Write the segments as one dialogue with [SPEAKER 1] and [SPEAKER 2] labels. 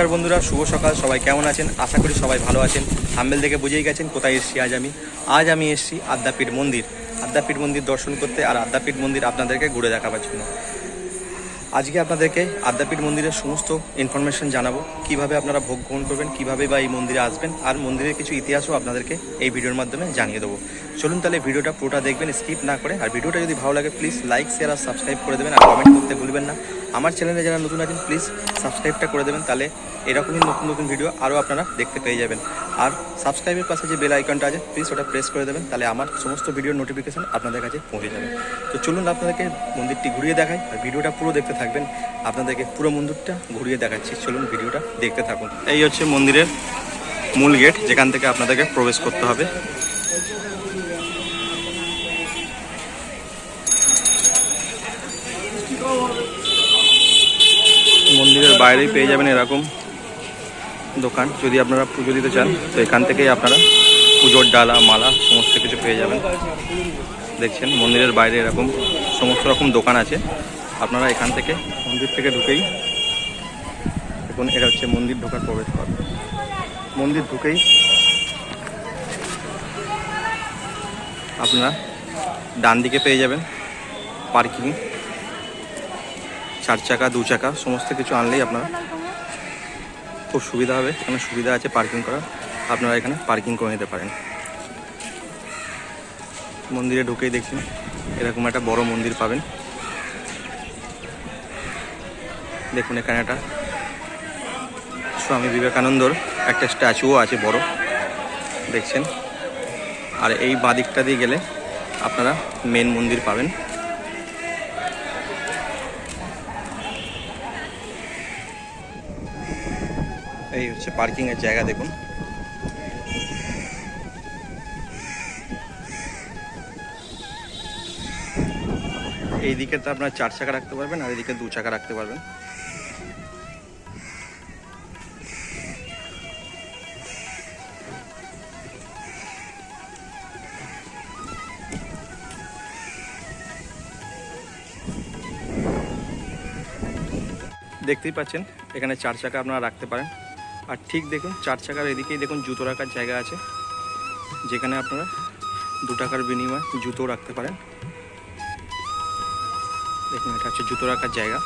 [SPEAKER 1] নমস্কার বন্ধুরা, শুভ সকাল, সবাই কেমন আছেন? আশা করি সবাই ভালো আছেন। থাম্বেল দেখে বুঝেই গেছেন কোথায় এসেছি আজ আমি। আজ আমি এসেছি আদ্যাপীঠ মন্দির। আদ্যাপীঠ মন্দির দর্শন করতে আর আদ্যাপীঠ মন্দির আপনাদেরকে ঘুরে দেখাবার জন্য। আজকে আপনাদেরকে আদ্যাপীঠ মন্দিরের সমস্ত ইনফরমেশন জানাব। কীভাবে আপনারা ভোগ গ্রহণ করবেন, কীভাবে বা এই মন্দিরে আসবেন, আর মন্দিরের কিছু ইতিহাসও আপনাদেরকে এই ভিডিওর মাধ্যমে জানিয়ে দেবো। চলুন তাহলে ভিডিওটা পুরোটা দেখবেন স্কিপ না করে। আর ভিডিওটা যদি ভালো লাগে প্লিজ লাইক শেয়ার আর সাবস্ক্রাইব করে দেবেন। আর কমেন্ট করতে ভুলবেন না। আমার চ্যানেলে যারা নতুন আছেন প্লিজ সাবস্ক্রাইবটা করে দেবেন। তাহলে এরকমই নতুন নতুন ভিডিও আরও আপনারা দেখতে পেয়ে যাবেন। আর সাবস্ক্রাইবের পাশে যে বেল আইকনটা আছে প্লিজ ওটা প্রেস করে দেবেন, তাহলে আমার সমস্ত ভিডিওর নোটিফিকেশান আপনাদের কাছে পৌঁছে যাবে। তো চলুন আপনাদেরকে মন্দিরটি ঘুরিয়ে দেখাই, আর ভিডিওটা পুরো দেখতে থাকবেন, আপনাদেরকে পুরো মন্দিরটা ঘুরিয়ে দেখাচ্ছি। চলুন ভিডিওটা দেখতে থাকুন। এই হচ্ছে মন্দিরের মূল গেট যেখান থেকে আপনাদেরকে প্রবেশ করতে হবে। মন্দিরের বাইরেই পেয়ে যাবেন এরকম দোকান, যদি আপনারা পুজো দিতে চান, তো এখান থেকেই আপনারা পুজোর ডালা, মালা, সমস্ত কিছু পেয়ে যাবেন। দেখছেন, মন্দিরের বাইরে এরকম সমস্ত রকম দোকান আছে। আপনারা এখান থেকে মন্দির থেকে ঢুকেই, দেখুন, এটা হচ্ছে মন্দির ঢোকার প্রবেশ পথ মন্দির ঢুকেই আপনারা ডান দিকে পেয়ে যাবেন পার্কিং। চার চাকা, দু চাকা, সমস্ত কিছু আনলেই আপনারা খুব সুবিধা হবে। এখানে সুবিধা আছে পার্কিং করার। আপনারা এখানে পার্কিং করে নিতে পারেন। মন্দিরে ঢুকেই দেখছেন এরকম একটা বড় মন্দির পাবেন। দেখুন এখানে একটা স্বামী বিবেকানন্দর একটা স্ট্যাচুও আছে বড়। দেখছেন? আর এই বাদিকটা দিয়ে গেলে আপনারা মেন মন্দির পাবেন। এই হচ্ছে পার্কিং এর জায়গা, দেখুন। এই দিকে তো আপনার চার চাকা রাখতে পারবেন আর এদিকে দু চাকা রাখতে পারবেন। দেখতেই পাচ্ছেন, এখানে চার চাকা আপনারা রাখতে পারেন। আর ঠিক দেখুন, চার চাকার এদিকেই দেখুন জুতো রাখার জায়গা আছে, যেখানে আপনারা দু টাকার বিনিময়ে জুতো রাখতে পারেন। দেখুন, এটা হচ্ছে জুতো রাখার জায়গা।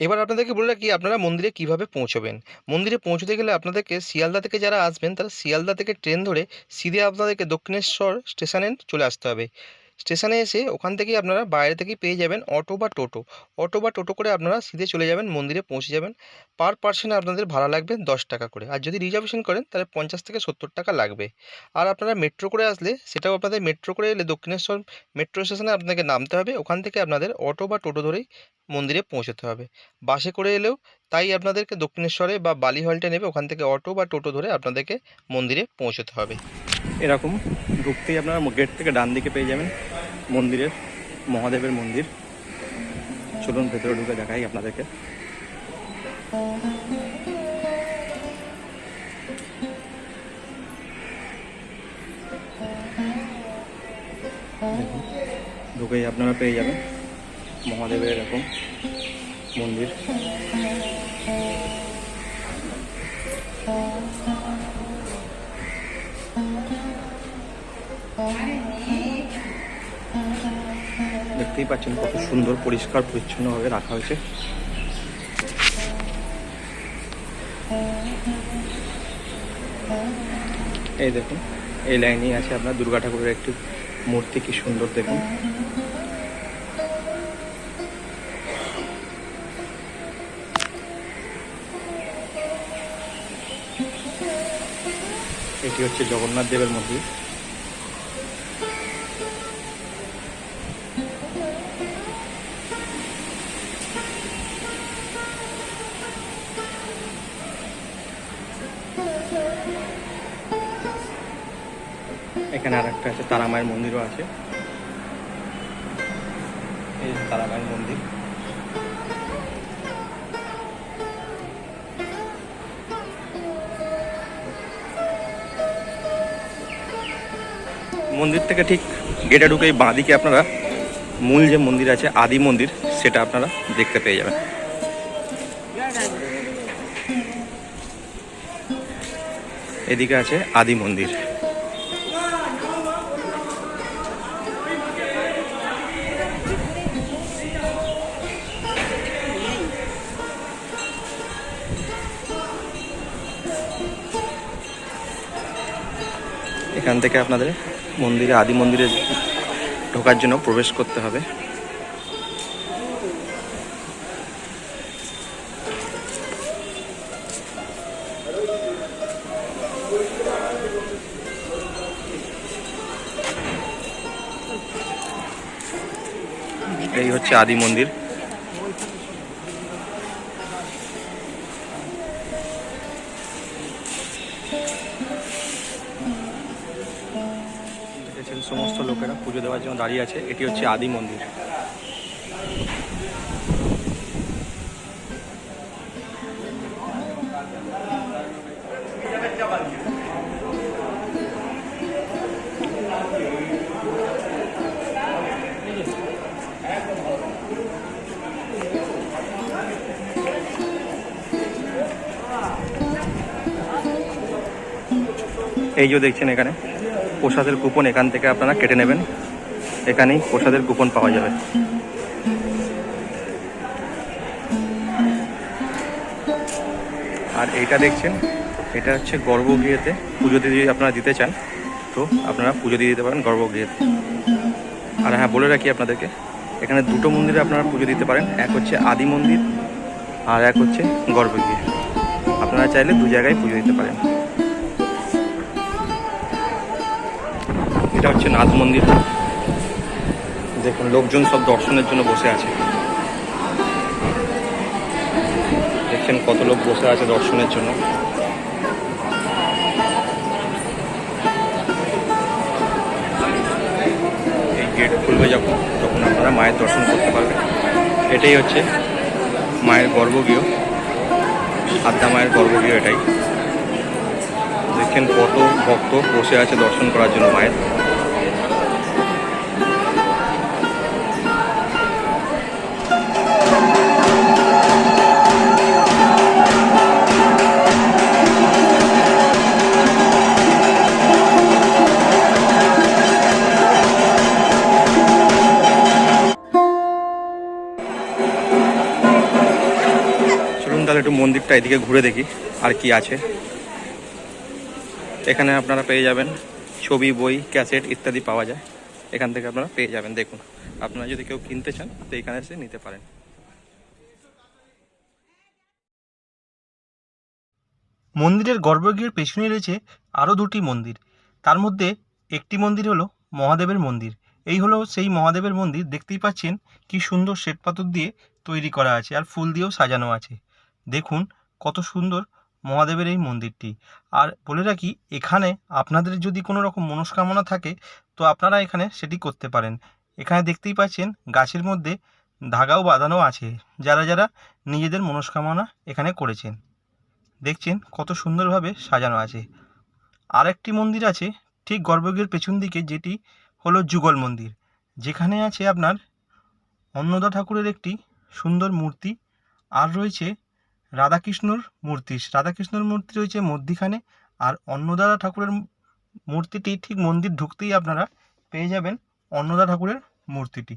[SPEAKER 2] এবার আপনাদেরকে বলে রাখি, আপনারা মন্দিরে কীভাবে পৌঁছবেন? মন্দিরে পৌঁছতে গেলে আপনাদেরকে শিয়ালদা থেকে যারা আসবেন, তারা শিয়ালদা থেকে ট্রেন ধরে সিধে আপনাদেরকে দক্ষিণেশ্বর স্টেশনে চলে আসতে হবে। স্টেশনে এসে ওখান থেকেই আপনারা বাইরে থেকেই পেয়ে যাবেন অটো বা টোটো। অটো বা টোটো করে আপনারা সিধে চলে যাবেন, মন্দিরে পৌঁছে যাবেন। পার পার্সনে আপনাদের ভাড়া লাগবে দশ টাকা করে। আর যদি রিজার্ভেশন করেন তাহলে পঞ্চাশ থেকে সত্তর টাকা লাগবে। আর আপনারা মেট্রো করে আসলে সেটাও আপনাদের মেট্রো করে এলে দক্ষিণেশ্বর মেট্রো স্টেশনে আপনাকে নামতে হবে। ওখান থেকে আপনাদের অটো বা টোটো ধরেই মন্দিরে পৌঁছতে হবে। বাসে করে এলেও তাই আপনাদেরকে দক্ষিণেশ্বরে বা বালি হলটে নেবে। ওখান থেকে অটো বা টোটো ধরে আপনাদেরকে মন্দিরে পৌঁছতে হবে।
[SPEAKER 1] এরকম ঢুকতেই আপনারা গেট থেকে ডান দিকে পেয়ে যাবেন মন্দিরের, মহাদেবের মন্দির। চলুন ভেতরে ঢুকে দেখাই আপনাদেরকে। ঢুকেই আপনারা পেয়ে যাবেন মহাদেবের এরকম মন্দির। দেখতেই পাচ্ছেন কত সুন্দর, পরিষ্কার, পরিচ্ছন্নভাবে রাখা হয়েছে। এই দেখুন, এই লাইনেই আছে আপনার দুর্গা ঠাকুরের একটি মূর্তি, কি সুন্দর দেখুন। এটি হচ্ছে জগন্নাথ দেবের মন্দির। এখানে আর একটা আছে, তারামায়ের মন্দিরও আছে। এই তারামায়ের মন্দির। মন্দির থেকে ঠিক গেটে ঢুকেই বাঁদিকে আপনারা মূল যে মন্দির আছে, আদি মন্দির, সেটা আপনারা দেখতে পেয়ে যাবেন। এদিকে আছে আদি মন্দির। এখান থেকে আপনাদের মন্দিরে, আদি মন্দিরে ঢোকার জন্য প্রবেশ করতে হবে। এই হচ্ছে আদি মন্দির। দাঁড়িয়ে আছে, এটি হচ্ছে আদি মন্দির। এই যে দেখছেন এখানে, প্রসাদের কুপন এখান থেকে আপনারা কেটে নেবেন। এখানেই প্রসাদের কুপন পাওয়া যাবে। আর এইটা দেখছেন, এটা হচ্ছে গর্ভগৃহেতে পুজো যদি আপনারা দিতে চান, তো আপনারা পুজো দিয়ে দিতে পারেন গর্ভগৃহেতে। আর হ্যাঁ বলে রাখি আপনাদেরকে, এখানে দুটো মন্দিরে আপনারা পুজো দিতে পারেন, এক হচ্ছে আদি মন্দির আর এক হচ্ছে গর্ভগৃহ। আপনারা চাইলে দু জায়গায় পুজো দিতে পারেন। এটা হচ্ছে নাথ মন্দির। দেখুন, লোকজন সব দর্শনের জন্য বসে আছে। দেখছেন কত লোক বসে আছে দর্শনের জন্য। এই গেট খুলবে যখন, তখন আপনারা মায়ের দর্শন করতে পারবেন। এটাই হচ্ছে মায়ের গর্ভগৃহ। আদ্যা মায়ের গর্ভগৃহ এটাই। দেখছেন কত ভক্ত বসে আছে দর্শন করার জন্য মায়ের। একটু মন্দিরটা এদিকে ঘুরে দেখি আর কি আছে। এখানে আপনারা পেয়ে যাবেন ছবি, বই, ক্যাসেট ইত্যাদি পাওয়া যায়। এখান থেকে আপনারা পেয়ে যাবেন। দেখুন, আপনারা যদি কেউ কিনতে চান, তো এখানে এসে নিতে পারেন।
[SPEAKER 2] মন্দিরের গর্ভগৃহের পেছনে রয়েছে আরও দুটি মন্দির। তার মধ্যে একটি মন্দির হলো মহাদেবের মন্দির। এই হলো সেই মহাদেবের মন্দির। দেখতেই পাচ্ছেন কি সুন্দর শ্বেতপাথর দিয়ে তৈরি করা আছে আর ফুল দিয়েও সাজানো আছে। দেখুন কত সুন্দর মহাদেবের এই মন্দিরটি। আর বলে রাখি, এখানে আপনাদের যদি কোনো রকম মনস্কামনা থাকে, তো আপনারা এখানে সেটি করতে পারেন। এখানে দেখতেই পাচ্ছেন, গাছের মধ্যে ধাগাও বাঁধানো আছে, যারা যারা নিজেদের মনস্কামনা এখানে করেছেন। দেখছেন কত সুন্দরভাবে সাজানো আছে। আর একটি মন্দির আছে, ঠিক গর্ভগৃহের পেছন দিকে, যেটি হলো যুগল মন্দির। যেখানে আছে আপনার অন্নদা ঠাকুরের একটি সুন্দর মূর্তি, আর রয়েছে রাধাকৃষ্ণর মূর্তি। রাধাকৃষ্ণর মূর্তি রয়েছে মধ্যিখানে আর অন্নদা ঠাকুরের মূর্তিটি ঠিক মন্দির ঢুকতেই আপনারা পেয়ে যাবেন অন্নদা ঠাকুরের মূর্তিটি।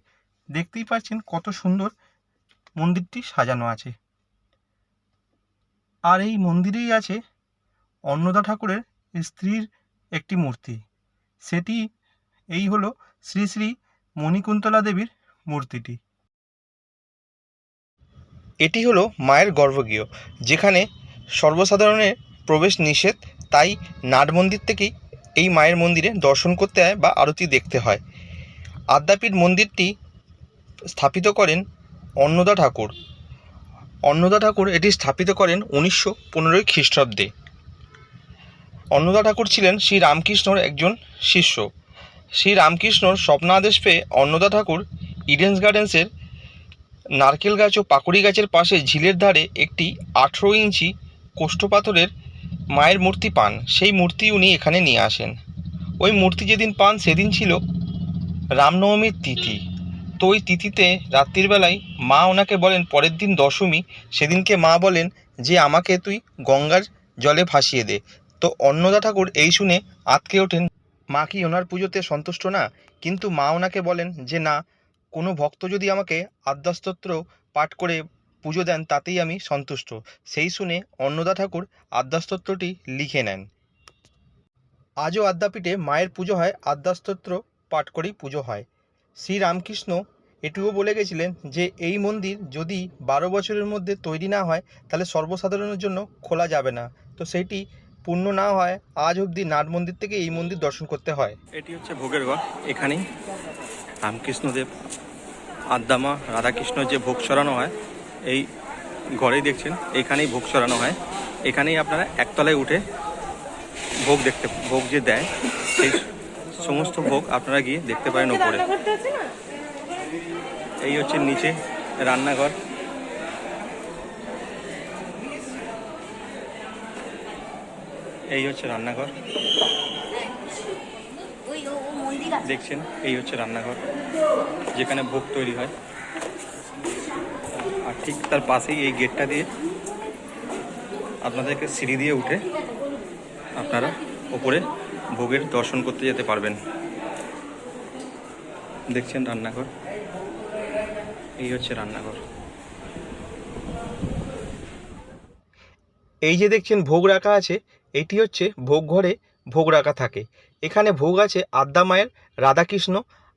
[SPEAKER 2] দেখতেই পাচ্ছেন কত সুন্দর মন্দিরটি সাজানো আছে। আর এই মন্দিরেই আছে অন্নদা ঠাকুরের স্ত্রীর একটি মূর্তি। সেটি, এই হলো শ্রী শ্রী মণিকুন্তলা দেবীর মূর্তিটি। এটি হলো মায়ের গর্ভগৃহ, যেখানে সর্বসাধারণের প্রবেশ নিষেধ। তাই নাট মন্দির থেকেই এই মায়ের মন্দিরে দর্শন করতে হয় বা আরতি দেখতে হয়। আদ্যাপীঠ মন্দিরটি স্থাপিত করেন অন্নদা ঠাকুর। অন্নদা ঠাকুর এটি স্থাপিত করেন উনিশশো পনেরোই খ্রিস্টাব্দে। অন্নদা ঠাকুর ছিলেন শ্রী রামকৃষ্ণর একজন শিষ্য। শ্রী রামকৃষ্ণর স্বপ্নাদেশ পেয়ে অন্নদা ঠাকুর ইডেন্স গার্ডেন্সের নারকেল গাছ ও পাকুড়ি গাছের পাশে ঝিলের ধারে একটি আঠেরো ইঞ্চি কোষ্ঠপাথরের মায়ের মূর্তি পান। সেই মূর্তি উনি এখানে নিয়ে আসেন। ওই মূর্তি যেদিন পান সেদিন ছিল রামনবমীর তিথি। তো ওই তিথিতে রাত্রির বেলায় মা ওনাকে বলেন, পরের দিন দশমী, সেদিনকে মা বলেন যে আমাকে তুই গঙ্গার জলে ভাসিয়ে দে। তো অন্নদা ঠাকুর এই শুনে আতকে ওঠেন। মা কি ওনার পুজোতে সন্তুষ্ট না? কিন্তু মা ওনাকে বলেন যে, না কোনো ভক্ত যদি আমাকে আদ্যাস্তোত্র পাঠ করে পুজো দেন, তাতেই আমি সন্তুষ্ট। সেই শুনে অন্নদা ঠাকুর আদ্যাস্তোত্রটি লিখে নেন। আজও আদ্যাপীঠে মায়ের পুজো হয়, আদ্যাস্তোত্র পাঠ করেই পুজো হয়। শ্রীরামকৃষ্ণ এটুকু বলে গেছিলেন যে, এই মন্দির যদি বারো বছরের মধ্যে তৈরি না হয়, তাহলে সর্বসাধারণের জন্য খোলা যাবে না। তো সেটি পূর্ণ না হয়, আজ অবধি নাট মন্দির থেকে এই মন্দির দর্শন করতে হয়।
[SPEAKER 1] এটি হচ্ছে ভোগের ঘর, এখানেই। রামকৃষ্ণদেব আদ্দামা রাধাকৃষ্ণ যে ভোগ সরানো হয় এই ঘরেই দেখছেন এখানেই ভোগ সরানো হয়। এখানেই আপনারা একতলায় উঠে ভোগ দেখতে ভোগ যে দেয় সেই সমস্ত ভোগ আপনারা গিয়ে দেখতে পারেন ওপরে এই হচ্ছে নিচে রান্নাঘর। এই হচ্ছে রান্নাঘর
[SPEAKER 3] ওই ও ও মন্দির আছে
[SPEAKER 1] দেখছেন, এই হচ্ছে রান্নাঘর, যেখানে ভোগ তৈরি হয়। আর ঠিক তার পাশেই এই গেটটা দিয়ে আপনাদেরকে সিঁড়ি দিয়ে উঠে আপনারা ওপরে ভোগের দর্শন করতে যেতে পারবেন। দেখছেন রান্নাঘর? এই হচ্ছে রান্নাঘর।
[SPEAKER 2] এই যে দেখছেন ভোগ রাখা আছে, এটি হচ্ছে ভোগ ঘরে ভোগ রাখা থাকে। এখানে ভোগ আছে আদ্যা মায়ের রাধাকৃষ্ণ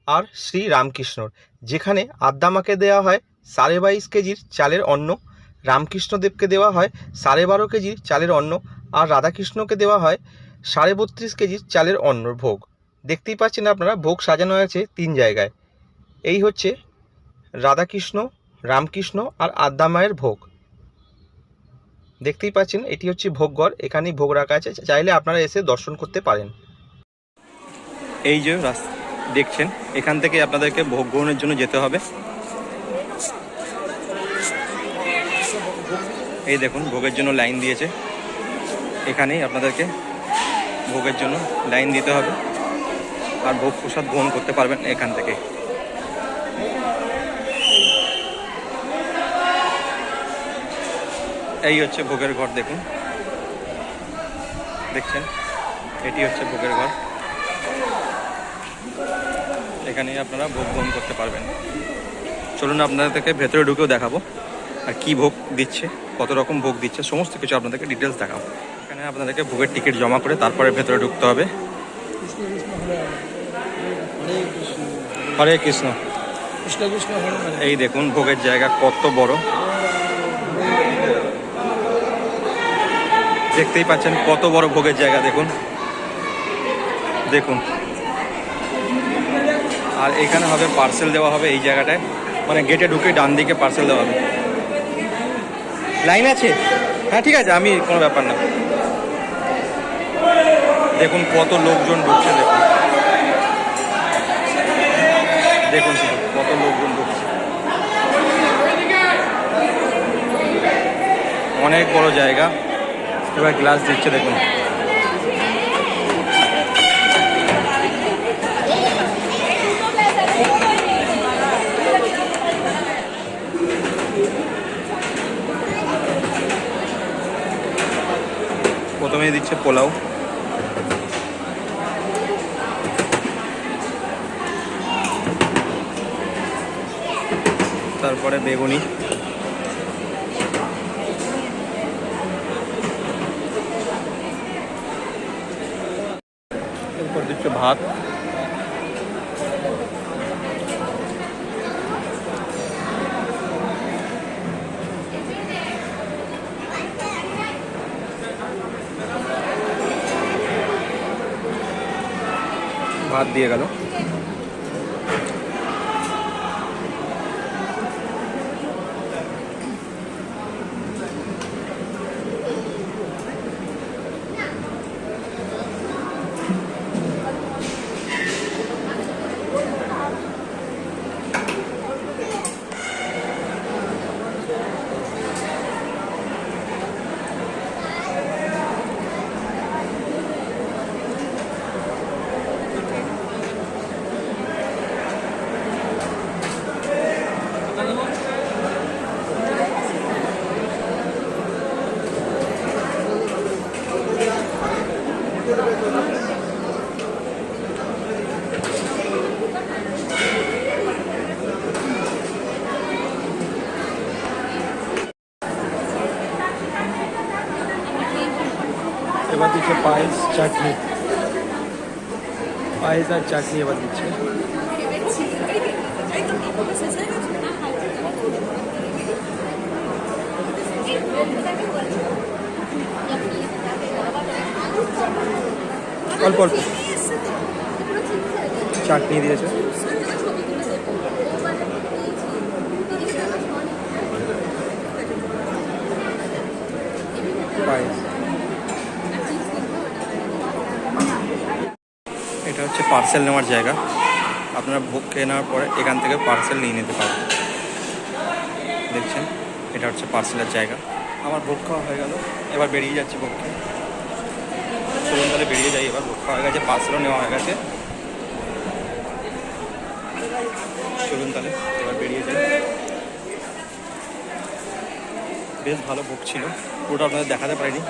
[SPEAKER 2] আর শ্রী রামকৃষ্ণর। যেখানে আদ্যা মাকে দেওয়া হয় সাড়ে বাইশ কেজির চালের অন্ন রামকৃষ্ণদেবকে দেওয়া হয় সাড়ে বারো কেজির চালের অন্ন আর রাধাকৃষ্ণকে দেওয়া হয় সাড়ে বত্রিশ কেজির চালের অন্ন ভোগ। দেখতেই পাচ্ছেন আপনারা, ভোগ সাজানো আছে তিন জায়গায়। এই হচ্ছে রাধাকৃষ্ণ, রামকৃষ্ণ আর আদ্যা মায়ের ভোগ। দেখতেই পাচ্ছেন, এটি হচ্ছে ভোগঘর। এখানেই ভোগ রাখা আছে। চাইলে আপনারা এসে দর্শন করতে পারেন।
[SPEAKER 1] এই যে দেখছেন, এখান থেকে আপনাদেরকে ভোগ গ্রহণের জন্য যেতে হবে। এই দেখুন, ভোগের জন্য লাইন দিয়েছে। এখানেই আপনাদেরকে ভোগের জন্য লাইন দিতে হবে। আর ভোগ প্রসাদ গ্রহণ করতে পারবেন এখান থেকে। এই হচ্ছে ভোগের ঘর দেখুন। দেখছেন? এটি হচ্ছে ভোগের ঘর। এখানে আপনারা ভোগ গ্রহণ করতে পারবেন। চলুন আপনাদেরকে ভেতরে ঢুকেও দেখাবো আর কি ভোগ দিচ্ছে কত রকম ভোগ দিচ্ছে সমস্ত কিছু আপনাদেরকে ডিটেলস দেখাবো। এখানে আপনাদেরকে ভোগের টিকিট জমা করে তারপরে ভেতরে ঢুকতে হবে। হরে কৃষ্ণ। এই দেখুন ভোগের জায়গা কত বড়। দেখতেই পাচ্ছেন কত বড় ভোগের জায়গা, দেখুন। দেখুন। আর এখানে হবে পার্সেল দেওয়া হবে এই জায়গাটায়। মানে গেটে ঢুকে ডান দিকে পার্সেল দেওয়া হবে। লাইন আছে? হ্যাঁ ঠিক আছে, আমি কোনো ব্যাপার না। দেখুন কত লোকজন ঢুকছে দেখুন দেখুন, কত লোকজন ঢুকছে। অনেক বড় জায়গা। এবার গ্লাস দিচ্ছে দেখুন। প্রথমেই দিচ্ছে পোলাও। তারপরে বেগুনি এরপর দিচ্ছে ভাত ভাত দিয়ে গেল।
[SPEAKER 4] পায়েস আর চাটনি এবার দিচ্ছে অল্প অল্প চাটনি দিয়েছে পায়েস
[SPEAKER 1] এটা হচ্ছে পার্সেল নেওয়ার জায়গা, আপনারা ভোগ খেয়ে নেওয়ার পরে এখান থেকে পার্সেল নিয়ে নিতে পারবেন। দেখছেন? এটা হচ্ছে পার্সেলের জায়গা। আমার ভোগ খাওয়া হয়ে গেল। এবার বেরিয়ে যাচ্ছি ভোগ খেয়ে। চলুন তাহলে বেরিয়ে যাই। এবার ভোগ খাওয়া হয়ে গেছে পার্সেলও নেওয়া হয়ে গেছে। চলুন তাহলে, এবার বেরিয়ে যাই। বেশ ভালো ভোগ ছিল। পুরোটা আপনাদের দেখাতে পারিনি।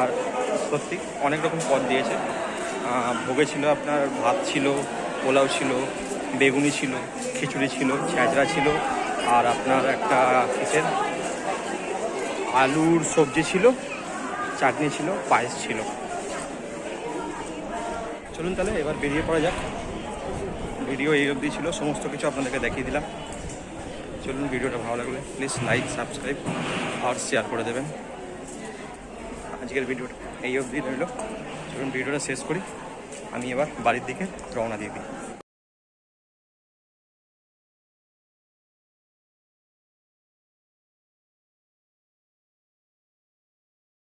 [SPEAKER 1] আর সত্যি অনেক রকম পদ দিয়েছে। ভোগে ছিল আপনার, ভাত ছিল, পোলাও ছিল, বেগুনি ছিল, খিচুড়ি ছিল ছ্যাঁচড়া ছিল, আর আপনার একটা কিসের? আলুর সবজি ছিল, চাটনি ছিল, পায়েস ছিল। চলুন তাহলে, এবার বেরিয়ে পড়া যাক। ভিডিও এই অবধি ছিল, সমস্ত কিছু আপনাদেরকে দেখিয়ে দিলাম। চলুন, ভিডিওটা ভালো লাগলে প্লিজ লাইক সাবস্ক্রাইব আর শেয়ার করে দেবেন। আজকের ভিডিওটা এই অবধি রইল। ভিডিওটা শেষ করি। আমি এবার বাড়ির দিকে রওনা দিয়ে দিই।